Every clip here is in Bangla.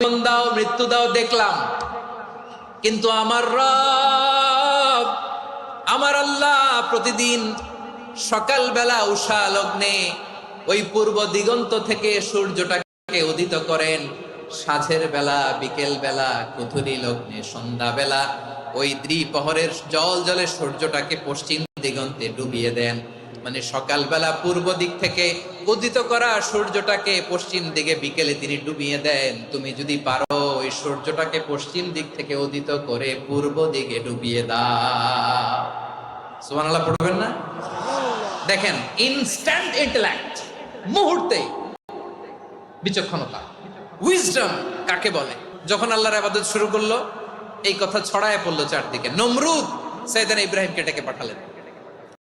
জীবন দাও, মৃত্যু দাও, দেখলাম। কিন্তু আমার রব, আমার আল্লাহ প্রতিদিন সকালবেলা উষা লগ্নে ওই পূর্ব দিগন্ত থেকে সূর্যটাকে উদিত করেন। সাঁঝের বেলা, বিকেল বেলা, কুথুরি লগ্নে, সন্ধ্যা বেলা, ওই দ্বিপহরের জল জলে সূর্যটাকে পশ্চিম দিগন্তে ডুবিয়ে দেন। মানে সকালবেলা পূর্ব দিক থেকে উদিত করা সূর্যটাকে পশ্চিম দিকে বিকেলে তিনি ডুবিয়ে দেন। তুমি যদি পারো, ওই সূর্যটাকে পশ্চিম দিক থেকে উদিত করে পূর্ব দিকে ডুবিয়ে দাও। সুবহানাল্লাহ, পড়বেন না? দেখেন ইনস্ট্যান্ট ইন্টেলেক্ট মুহূর্তে বিচক্ষণতা উইজডম কাকে বলে? যখন আল্লাহর আবাদত শুরু করল, এই কথা ছড়ায় পড়ল চারদিকে। নমরুদ সাইদান ইব্রাহিমকে ডেকে পাঠালেন।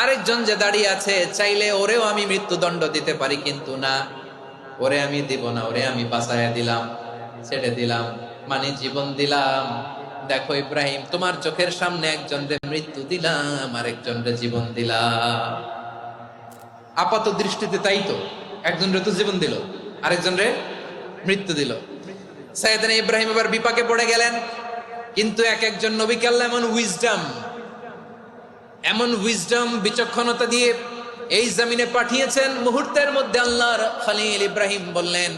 আরেকজন যে দাঁড়িয়ে আছে, চাইলে ওরেও আমি মৃত্যুদণ্ড দিতে পারি, কিন্তু না। ওরে আমি দিব না, ওরে আমি বাঁচাইয়া দিলাম, ছেড়ে দিলাম মানে জীবন দিলাম। দেখো ইব্রাহিম, তোমার চোখের সামনে একজনরে মৃত্যু দিলাম আরেকজনরে জীবন দিলাম। আপাত দৃষ্টিতে তাই তো একজনরে তো জীবন দিল আরেকজনরে মৃত্যু দিল। সাইয়েদান ইব্রাহিম এবার বিপাকে পড়ে গেলেন, কিন্তু এক একজন নবীকে আল্লাহ এমন উইজডম এমন উইজডম বিচক্ষণতা দিয়ে এই জমিনে পাঠিয়েছেন। মুহূর্তের মধ্যে আল্লাহর খালিল ইব্রাহিম বললেন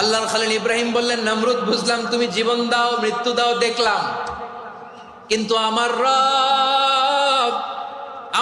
আল্লাহর খালিল ইব্রাহিম বললেন, নমরুদ, বুঝলাম তুমি জীবন দাও, মৃত্যু দাও, দেখলাম। কিন্তু আমার রা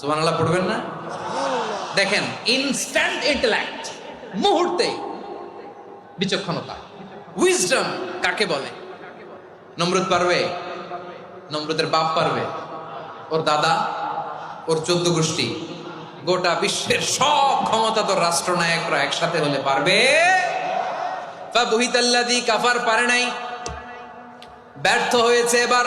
সুবহানাল্লাহ, পড়বেন না? দেখেন ইনস্ট্যান্ট ইন্টেলেক্ট মুহূর্তে বিচক্ষণতা। উইজডম কাকে বলে? নমরুদ পারবে? নমরুদের বাপ পারবে? ওর দাদা? ওর চোদ্দ গোষ্ঠী? গোটা বিশ্বের সব ক্ষমতা তো রাষ্ট্রনায়করা একসাথে হলে পারবে? ফাবুহিতাল্লাযী কাফার পারে নাই। ব্যর্থ হয়েছে এবার।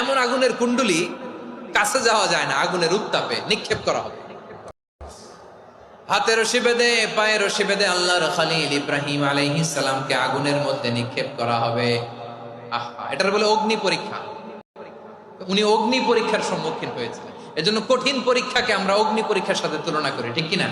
এমন আগুনের কুণ্ডলি কাছে যাওয়া যায় না, আগুনের উত্তাপে নিক্ষেপ করা হবে। হাতে রশি বেঁধে পায়ে রশি বেঁধে আল্লাহর খালিল ইব্রাহিম আলাইহিস সালামকে আগুনের মধ্যে নিক্ষেপ করা হবে। আহা, এটার বলে অগ্নি পরীক্ষা। উনি অগ্নি পরীক্ষার সম্মুখীন হয়েছিলেন। এজন্য কঠিন পরীক্ষাকে আমরা অগ্নি পরীক্ষার সাথে তুলনা করি, ঠিক কিনা?